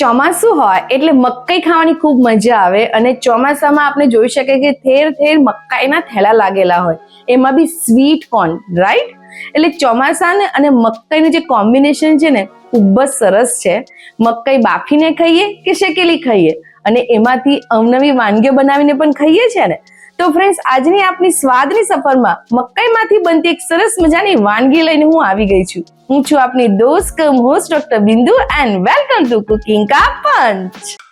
ચોમાસું હોય એટલે મકાઈ ખાવાની ખૂબ મજા આવે અને ચોમાસામાં આપણે જોઈ શકીએ કે ઠેર ઠેર મકાઈના થેલા લાગેલા હોય. એમાં બી સ્વીટ કોર્ન રાઈટ એટલે ચોમાસાને અને મકાઈનું જે કોમ્બિનેશન છે ને, ખૂબ જ સરસ છે. મકાઈ બાફીને ખાઈએ કે શેકેલી ખાઈએ? અને એમાંથી અવનવી વાનગીઓ બનાવીને પણ ખાઈએ છીએ ને? તો ફ્રેન્ડ્સ આજની આપની સ્વાદની સફરમાં મકાઈમાંથી બનતી એક સરસ મજાની વાનગી લઈને હું આવી ગઈ છું. હું છું આપની દોસ્ત cum host doctor Bindu and welcome to cooking કા પંચ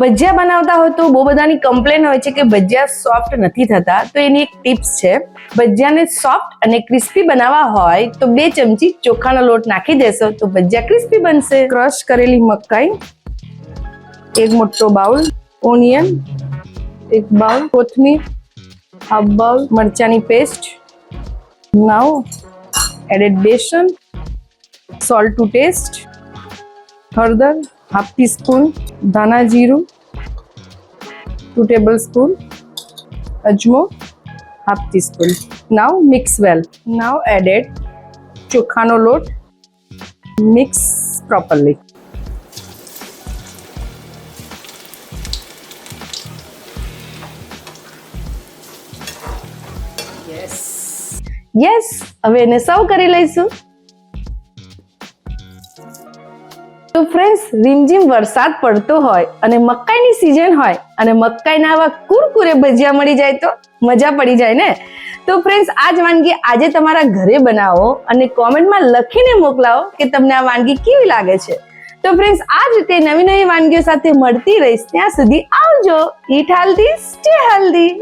ભજીયા બનાવતા હોય તો બહુ બધાની કમ્પ્લેન હોય છે કે ભજીયા સોફ્ટ નથી થતા. તો એની એક ટિપ્સ છે, ભજીયાને સોફ્ટ અને ક્રિસ્પી બનાવવા હોય તો બે ચમચી ચોખાનો લોટ નાખી દેશો તો ભજીયા ક્રિસ્પી બનશે. ક્રશ કરેલી મકાઈ, એક મોટો બાઉલ ઓનિયન એક બાઉલ, કોથમીર half bowl, મરચાની paste now added besan salt to taste હળદર હાફ ટી સ્પૂન ધાણા જીરું ટુ ટેબલ સ્પૂન અજમો half teaspoon now mix well now added ચોખાનો લોટ. મિક્સ પ્રોપરલી યસ હવે એને સર્વ કરી લઈશું. તો ફ્રેન્ડ્સ રીમઝીમ વરસાદ પડતો હોય અને મકાઈની સિઝન હોય અને મકાઈના આવા કુરકુરે ભજીયા મળી જાય તો મજા પડી જાય ને? તો ફ્રેન્ડ્સ આ જ વાનગી આજે તમારા ઘરે બનાવો અને કોમેન્ટમાં લખીને મોકલાવો કે તમને આ વાનગી કેવી લાગે છે. તો ફ્રેન્ડ્સ આ જ રીતે નવી નવી વાનગીઓ સાથે મળતી રહીશ. ત્યાં સુધી આવજો. Eat healthy, stay healthy.